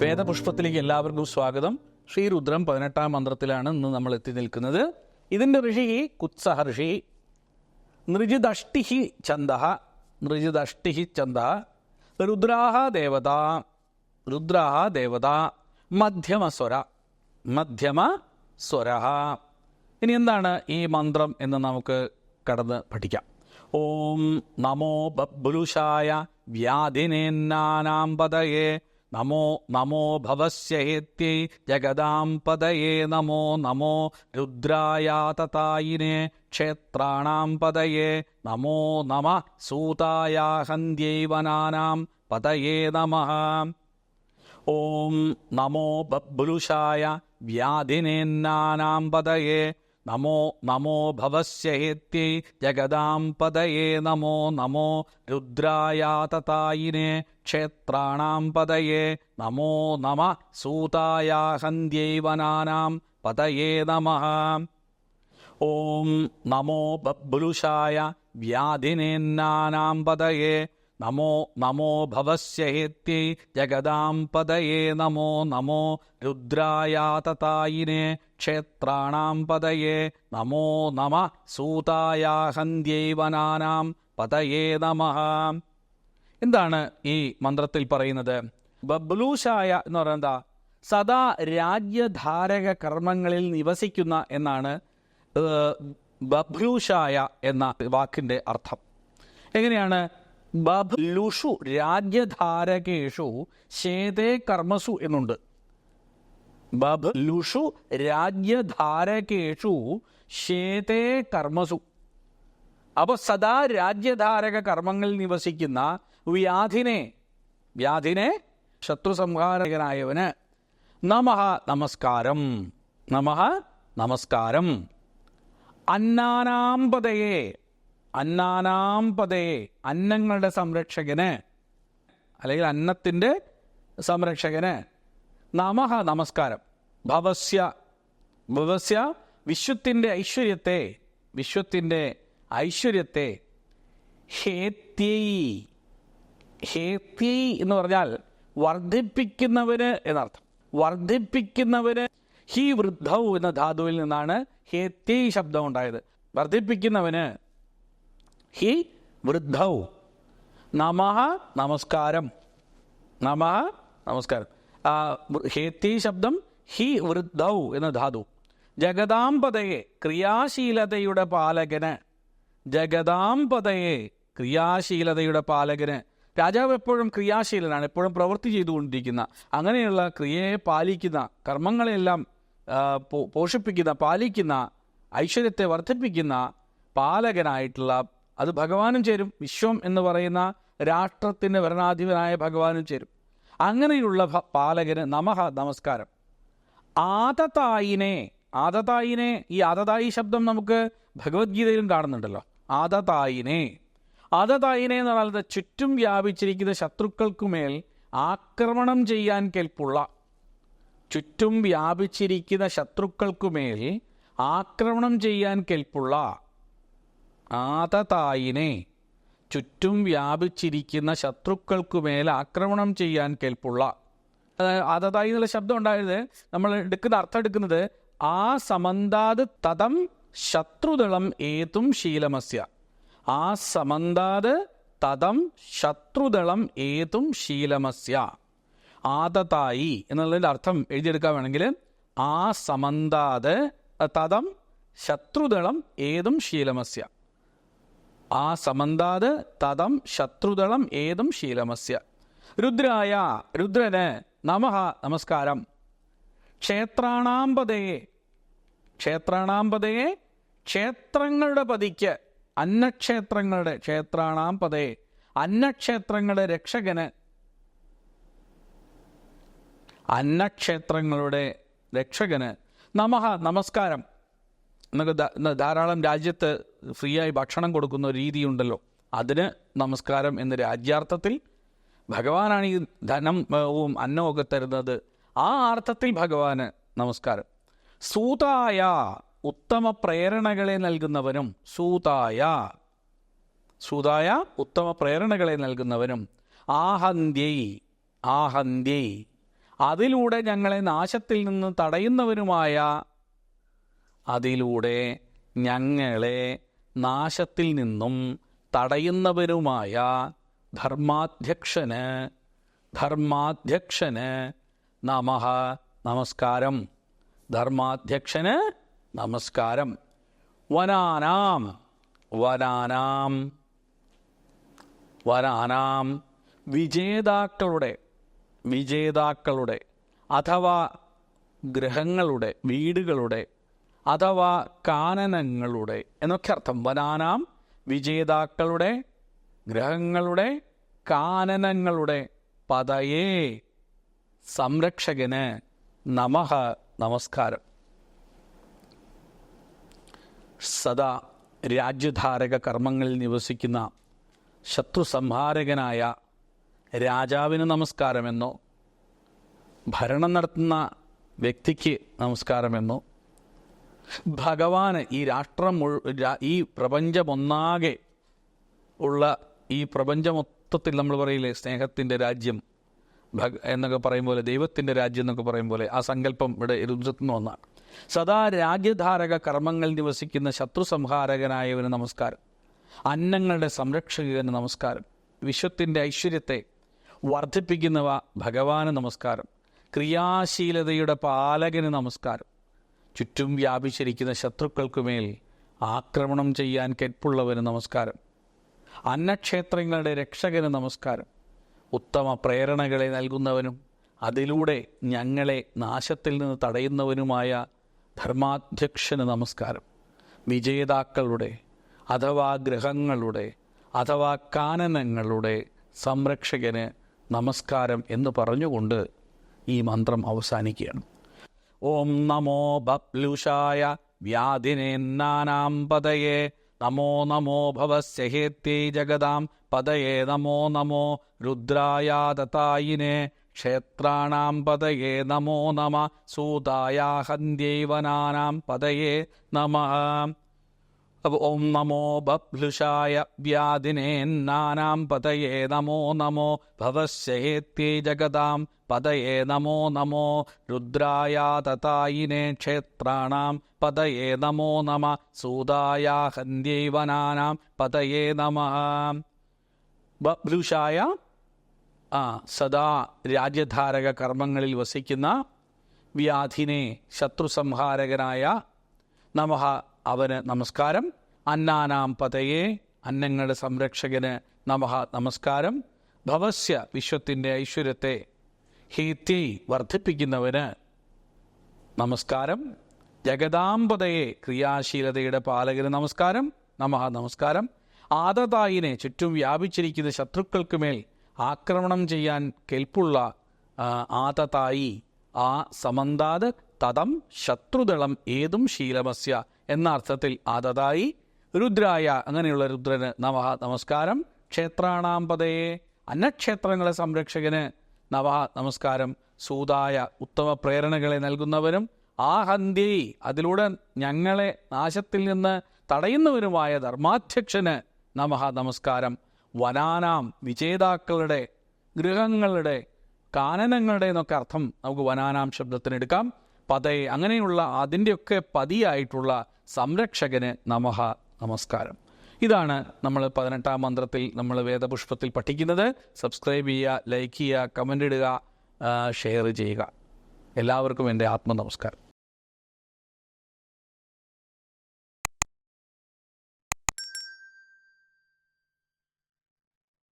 വേദപുഷ്പത്തിലേക്ക് എല്ലാവർക്കും സ്വാഗതം. ശ്രീ ശ്രീരുദ്രം പതിനെട്ടാം മന്ത്രത്തിലാണ് ഇന്ന് നമ്മൾ എത്തി നിൽക്കുന്നത്. ഇതിന്റെ ഋഷി കുത്സഹ ഋഷി നൃജിദഷ്ടിഹി ചന്ദ നൃജിദഷ്ടിഹി ചന്ദ രുദ്രാഹ ദേവത രുദ്രാഹ ദേവത മധ്യമസ്വര മധ്യമ സ്വര ഇനി എന്താണ് ഈ മന്ത്രം എന്ന് നമുക്ക് കടന്ന് പഠിക്കാം. ഓം നമോ ബബ്ലുഷായ വ്യാധിനേന്നാനാം പതയേ नमो नमो भवस्य एत्यै जगदाम्पदये नमो नमो रुद्रायाततायिने क्षेत्राणां पदये नमो नमः सूताया हन्ध्यैवनानां पदये नमः। ॐ नमो बभुरुषाय व्याधिनेन्नानां पदये नमो नमो भवस्य एत्यै जगदाम्पदये नमो नमो रुद्रायाततायिने क्षेत्राणां पदये नमो नम सूताया हन्ध्यैवनानां पदये नमः। ॐ नमो बब्लुषाय व्याधिनेन्नानां पदये നമോ നമോ ഭവസ്യഹേത്യൈ ജഗദാം പദയേ നമോ നമോ രുദ്രായാതതായിനെ ക്ഷേത്രാണാം പദയേ നമോ നമ സൂതായാഹന്ത്യൈവനാനാം പതയേ നമ. എന്താണ് ഈ മന്ത്രത്തിൽ പറയുന്നത്? ബബ്ലൂഷായ എന്ന് പറയുന്നത് സദാ രാജ്യധാരക കർമ്മങ്ങളിൽ നിവസിക്കുന്ന എന്നാണ് ബബ്ലൂഷായ എന്ന വാക്കിന്റെ അർത്ഥം. എങ്ങനെയാണ് ബബ്ലുഷു രാജ്യധാരകേഷു ശേതേ കർമ്മസു എന്നുണ്ട്. ബബ്ലുഷു രാജ്യധാരകേഷു ശേതേ കർമ്മസു. അപ്പോൾ സദാ രാജ്യധാരക കർമ്മങ്ങളിൽ നിവസിക്കുന്ന വ്യാധിനെ വ്യാധിനെ ശത്രുസംഹാരകനായവന് നമഹ നമസ്കാരം നമഹ നമസ്കാരം. അന്നാനാംപതയെ അന്നാനാംപതയെ അന്നങ്ങളുടെ സംരക്ഷകന് അല്ലെങ്കിൽ അന്നത്തിന്റെ സംരക്ഷകന്. നമഹ നമസ്കാരം. ഭവസ്യ ഭവസ്യ വിശ്വത്തിന്റെ ഐശ്വര്യത്തെ വിശ്വത്തിന്റെ ഐശ്വര്യത്തെ. ഹേത്യൈ ഹേത്യൈ എന്ന് പറഞ്ഞാൽ വർദ്ധിപ്പിക്കുന്നവന് എന്നർത്ഥം. വർദ്ധിപ്പിക്കുന്നവന് ഹി വൃദ്ധൗ എന്ന ധാതുവിൽ നിന്നാണ് ഹേത്യൈ ശബ്ദം ഉണ്ടായത്. വർദ്ധിപ്പിക്കുന്നവന് ഹി വൃദ്ധൗ. നമ നമസ്കാരം. നമ നമസ്കാരം. ഹേത്തി ശബ്ദം ഹി വൃദ്ധൗ എന്ന ധാതു. ജഗദാംപതയെ ക്രിയാശീലതയുടെ പാലകന്. ജഗദാംപതയെ ക്രിയാശീലതയുടെ പാലകന്. രാജാവ് എപ്പോഴും ക്രിയാശീലനാണ് എപ്പോഴും പ്രവൃത്തി ചെയ്തുകൊണ്ടിരിക്കുന്ന അങ്ങനെയുള്ള ക്രിയയെ പാലിക്കുന്ന കർമ്മങ്ങളെല്ലാം പോഷിപ്പിക്കുന്ന പാലിക്കുന്ന ഐശ്വര്യത്തെ വർദ്ധിപ്പിക്കുന്ന പാലകനായിട്ടുള്ള അത് ഭഗവാനും ചേരും. വിശ്വം എന്ന് പറയുന്ന രാഷ്ട്രത്തിന്റെ ഭരണാധിപനായ ഭഗവാനും ചേരും. അങ്ങനെയുള്ള പാലകന് നമഹ നമസ്കാരം. ആദതായിനെ ആദതായിനെ ഈ ആദതായി ശബ്ദം നമുക്ക് ഭഗവത്ഗീതയിലും കാണുന്നുണ്ടല്ലോ. ആദതായിനെ. ആദതായിനെ എന്ന് പറയുന്നത് ചുറ്റും വ്യാപിച്ചിരിക്കുന്ന ശത്രുക്കൾക്കുമേൽ ആക്രമണം ചെയ്യാൻ കെൽപ്പുള്ള ചുറ്റും വ്യാപിച്ചിരിക്കുന്ന ശത്രുക്കൾക്കുമേൽ ആക്രമണം ചെയ്യാൻ കെൽപ്പുള്ള ആതതായിനെ ചുറ്റും വ്യാപിച്ചിരിക്കുന്ന ശത്രുക്കൾക്കു മേൽ ആക്രമണം ചെയ്യാൻ കേൾപ്പുള്ള. ആതതായി എന്നുള്ള ശബ്ദം ഉണ്ടായത് നമ്മൾ എടുക്കുന്ന അർത്ഥം എടുക്കുന്നത് ആ സമന്താത് തതം ശത്രുദളം ഏതും ശീലമസ്യ. ആ സമന്താത് തതം ശത്രുദളം ഏതും ശീലമസ്യ. ആതതായി എന്നുള്ളതിന്റെ അർത്ഥം എഴുതിയെടുക്കാൻ വേണമെങ്കിൽ ആ സമന്താത് തതം ശത്രുദളം ഏതും ശീലമസ്യ. ആ സമന്താത് തതം ശത്രുദളം ഏതും ശീലമസ്യ. രുദ്രായ രുദ്രന് നമഹ നമസ്കാരം. ക്ഷേത്രാണാമ്പതയെ ക്ഷേത്രാണാമ്പതയെ ക്ഷേത്രങ്ങളുടെ പതിക്ക് അന്നക്ഷേത്രങ്ങളുടെ ക്ഷേത്രാണാമ്പതയെ അന്നക്ഷേത്രങ്ങളുടെ രക്ഷകന്. അന്നക്ഷേത്രങ്ങളുടെ രക്ഷകന്. നമഹ നമസ്കാരം. എന്നൊക്കെ ധാരാളം രാജ്യത്ത് ഫ്രീ ആയി ഭക്ഷണം കൊടുക്കുന്ന ഒരു രീതിയുണ്ടല്ലോ. അതിന് നമസ്കാരം എന്ന രാജ്യാർത്ഥത്തിൽ ഭഗവാനാണ് ഈ ധനവും അന്നവും തരുന്നത്. ആ അർത്ഥത്തിൽ ഭഗവാന് നമസ്കാരം. സൂതായ ഉത്തമ പ്രേരണകളെ നൽകുന്നവനും സൂതായ. സൂതായ ഉത്തമ പ്രേരണകളെ നൽകുന്നവനും ആഹന്ത്യൈ ആഹന്ത്യൈ. അതിലൂടെ ഞങ്ങളെ നാശത്തിൽ നിന്ന് തടയുന്നവനുമായ അതിലൂടെ ഞങ്ങളെ നാശത്തിൽ നിന്നും തടയുന്നവരുമായ ധർമാധ്യക്ഷന് ധർമാധ്യക്ഷന് നമ നമസ്കാരം. ധർമാധ്യക്ഷന് നമസ്കാരം. വനാനാം വനാനാം വനാനാം വിജേതാക്കളുടെ വിജേതാക്കളുടെ അഥവാ ഗ്രഹങ്ങളുടെ വീടുകളുടെ അഥവാ കാനനങ്ങളുടെ എന്നൊക്കെ അർത്ഥം. വനാനാം വിജേതാക്കളുടെ ഗ്രഹങ്ങളുടെ കാനനങ്ങളുടെ പതയേ സംരക്ഷകന് നമഹ നമസ്കാരം. സദാ രാജ്യധാരക കർമ്മങ്ങളിൽ നിവസിക്കുന്ന ശത്രു സംഹാരകനായ രാജാവിന് നമസ്കാരമെന്നോ ഭരണം നടത്തുന്ന വ്യക്തിക്ക് നമസ്കാരമെന്നോ ഭഗവാന് ഈ രാഷ്ട്രം ഈ പ്രപഞ്ചമൊന്നാകെ ഉള്ള ഈ പ്രപഞ്ചമൊത്തത്തിൽ നമ്മൾ പറയില്ലേ സ്നേഹത്തിന്റെ രാജ്യം ഭഗ എന്നൊക്കെ പറയും പോലെ ദൈവത്തിന്റെ രാജ്യം എന്നൊക്കെ പറയും പോലെ ആ സങ്കല്പം ഇവിടെ രുദ്രത്തുനിന്ന് ഒന്നാണ് സദാ രാജ്യധാരക കർമ്മങ്ങൾ നിവസിക്കുന്ന ശത്രു സംഹാരകനായവന് നമസ്കാരം. അന്നങ്ങളുടെ സംരക്ഷകന് നമസ്കാരം. വിശ്വത്തിന്റെ ഐശ്വര്യത്തെ വർദ്ധിപ്പിക്കുന്നവ ഭഗവാന് നമസ്കാരം. ക്രിയാശീലതയുടെ പാലകന് നമസ്കാരം. ചുറ്റും വ്യാപിച്ചിരിക്കുന്ന ശത്രുക്കൾക്കുമേൽ ആക്രമണം ചെയ്യാൻ കെൽപ്പുള്ളവന് നമസ്കാരം. അന്നക്ഷേത്രങ്ങളുടെ രക്ഷകന് നമസ്കാരം. ഉത്തമ പ്രേരണകളെ നൽകുന്നവനും അതിലൂടെ ഞങ്ങളെ നാശത്തിൽ നിന്ന് തടയുന്നവനുമായ ധർമാധ്യക്ഷന് നമസ്കാരം. വിജേതാക്കളുടെ അഥവാ ഗ്രഹങ്ങളുടെ അഥവാ കാനനങ്ങളുടെ സംരക്ഷകന് നമസ്കാരം എന്ന് പറഞ്ഞുകൊണ്ട് ഈ മന്ത്രം അവസാനിക്കുകയാണ്. ॐ नमो बप्लुषाय व्याधिनेन्नानां पदये नमो नमो भवस्य हेत्यै जगदां पदये नमो नमो रुद्राया दतायिने क्षेत्राणां पदये नमो नम सूताया हन्त्यैवनानां पदये नमः। ഓം നമോ ബഭ്ലുഷായ വ്യാധിനേന്നാനാം പതയേ നമോ നമോ ഭവശ്യേത്യേ ജഗതാം പതയേ നമോ നമോ രുദ്രായ തതായിനേ ക്ഷേത്രാണാം പതയേ നമോ നമ സൂതായ ഹന്യൈവനാനാം പതയേ നമ. ബബ്ലുഷായ ആ സദാ രാജ്യധാരക കർമ്മങ്ങളിൽ വസിക്കുന്ന വ്യാധിനെ ശത്രുസംഹാരകനായ നമഃ അവന് നമസ്കാരം. അന്നാനാം പതയെ അന്നങ്ങളുടെ സംരക്ഷകന് നമഹ നമസ്കാരം. ഭവസ്യ വിശ്വത്തിന്റെ ഐശ്വര്യത്തെ ഹീത്തി വർദ്ധിപ്പിക്കുന്നവന് നമസ്കാരം. ജഗദാംബതയെ ക്രിയാശീലതയുടെ പാലകന് നമസ്കാരം. നമഹ നമസ്കാരം. ആദതായിനെ ചുറ്റും വ്യാപിച്ചിരിക്കുന്ന ശത്രുക്കൾക്കുമേൽ ആക്രമണം ചെയ്യാൻ കെൽപ്പുള്ള ആ, ആതതായി ആ സമന്താത് തതം ശത്രുദളം ഏതും ശീലമസ്യ എന്ന അർത്ഥത്തിൽ ആതതായി രുദ്രായ. അങ്ങനെയുള്ള രുദ്രന് നവ നമസ്കാരം. ക്ഷേത്രാണാമ്പതയെ അന്നക്ഷേത്രങ്ങളെ സംരക്ഷകന് നവ നമസ്കാരം. സൂതായ ഉത്തമ പ്രേരണകളെ നൽകുന്നവനും ആ ഹന്തി അതിലൂടെ ഞങ്ങളെ നാശത്തിൽ നിന്ന് തടയുന്നവരുമായ ധർമാധ്യക്ഷന് നമഹ നമസ്കാരം. വനാനാം വിജേതാക്കളുടെ ഗൃഹങ്ങളുടെ കാനനങ്ങളുടെ എന്നൊക്കെ അർത്ഥം നമുക്ക് വനാനാം ശബ്ദത്തിനെടുക്കാം. പതയെ അങ്ങനെയുള്ള അതിന്റെയൊക്കെ പതിയായിട്ടുള്ള സംരക്ഷകന് നമഹ നമസ്കാരം. ഇതാണ് നമ്മൾ പതിനെട്ടാം മന്ത്രത്തിൽ നമ്മൾ വേദപുഷ്പത്തിൽ പഠിക്കുന്നത്. സബ്സ്ക്രൈബ് ചെയ്യുക ലൈക്ക് ചെയ്യുക കമന്റ് ഇടുക ഷെയർ ചെയ്യുക. എല്ലാവർക്കും എന്റെ ആത്മനമസ്കാരം.